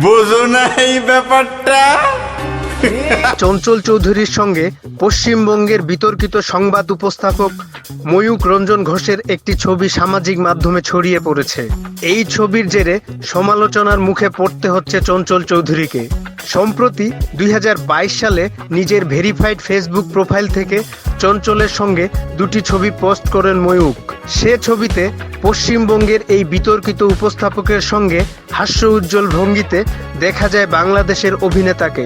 বোঝো না এই ব্যাপারটা। চঞ্চল চৌধুরীর সঙ্গে পশ্চিমবঙ্গের বিতর্কিত সংবাদ উপস্থাপক ময়ূক রঞ্জন ঘোষের একটি ছবি সামাজিক মাধ্যমে ছড়িয়ে পড়েছে। এই ছবির জেরে সমালোচনার মুখে পড়তে হচ্ছে চঞ্চল চৌধুরীকে। সম্প্রতি দুই হাজার বাইশ সালে নিজের ভেরিফাইড ফেসবুক প্রোফাইল থেকে চঞ্চলের সঙ্গে দুটি ছবি পোস্ট করেন ময়ূক। সে ছবিতে পশ্চিমবঙ্গের এই বিতর্কিত উপস্থাপকের সঙ্গে হাস্য উজ্জ্বল ভঙ্গিতে দেখা যায় বাংলাদেশের অভিনেতাকে।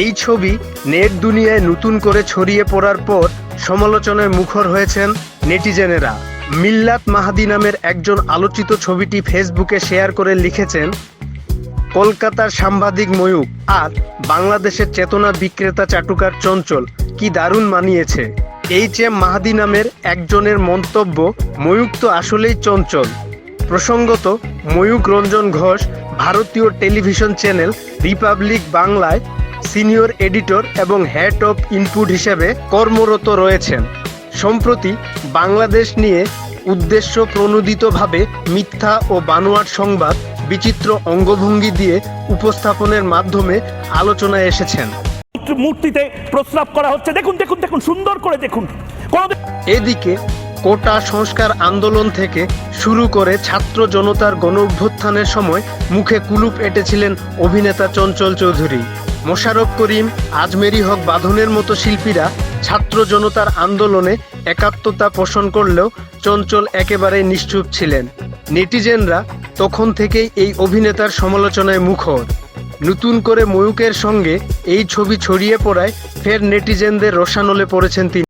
এই ছবি নেট দুনিয়ায় নতুন করে ছড়িয়ে পড়ার পর সমালোচনায় মুখর হয়েছেন নেটিজেনেরা। মিল্লাত মাহাদি নামের একজন আলোচিত ছবিটি ফেসবুকে শেয়ার করে লিখেছেন, কলকাতার সাংবাদিক ময়ূক, আর বাংলাদেশের চেতনা বিক্রেতা চাটুকার চঞ্চল, কি দারুণ মানিয়েছে। এইচ এম মাহাদি নামের একজনের মন্তব্য ময়ূক তো আসলেই চঞ্চল। প্রসঙ্গত ময়ূক রঞ্জন ঘোষ, ভারতীয় টেলিভিশন চ্যানেল রিপাবলিক বাংলায় সিনিয়র এডিটর এবং হেড অফ ইনপুট হিসেবে কর্মরত রয়েছেন। সম্প্রতি বাংলাদেশ নিয়ে উদ্দেশ্য প্রণোদিতভাবে মিথ্যা ও বানোয়াট সংবাদ, বিচিত্র অঙ্গভঙ্গি দিয়ে উপস্থাপনের মাধ্যমে আলোচনায় এসেছেন। মূর্তিতে প্রস্রাব করা হচ্ছে। দেখুন দেখুন দেখুন, সুন্দর করে দেখুন। এদিকে কোটা সংস্কার আন্দোলন থেকে শুরু করে ছাত্র জনতার গণ অভ্যুত্থানের সময় মুখে কুলুপ এঁটেছিলেন অভিনেতা চঞ্চল চৌধুরী। মোশাররফ করিম, আজমেরি হক বাঁধনের মতো শিল্পীরা ছাত্র জনতার আন্দোলনে একাত্মতা পোষণ করলেও চঞ্চল একেবারে নিশ্চুপ ছিলেন। নেটিজেনরা তখন থেকেই এই অভিনেতার সমালোচনায় মুখর। নতুন করে ময়ূকের সঙ্গে এই ছবি ছড়িয়ে পড়ায় ফের নেটিজেনদের রসানলে পড়েছেন তিনি।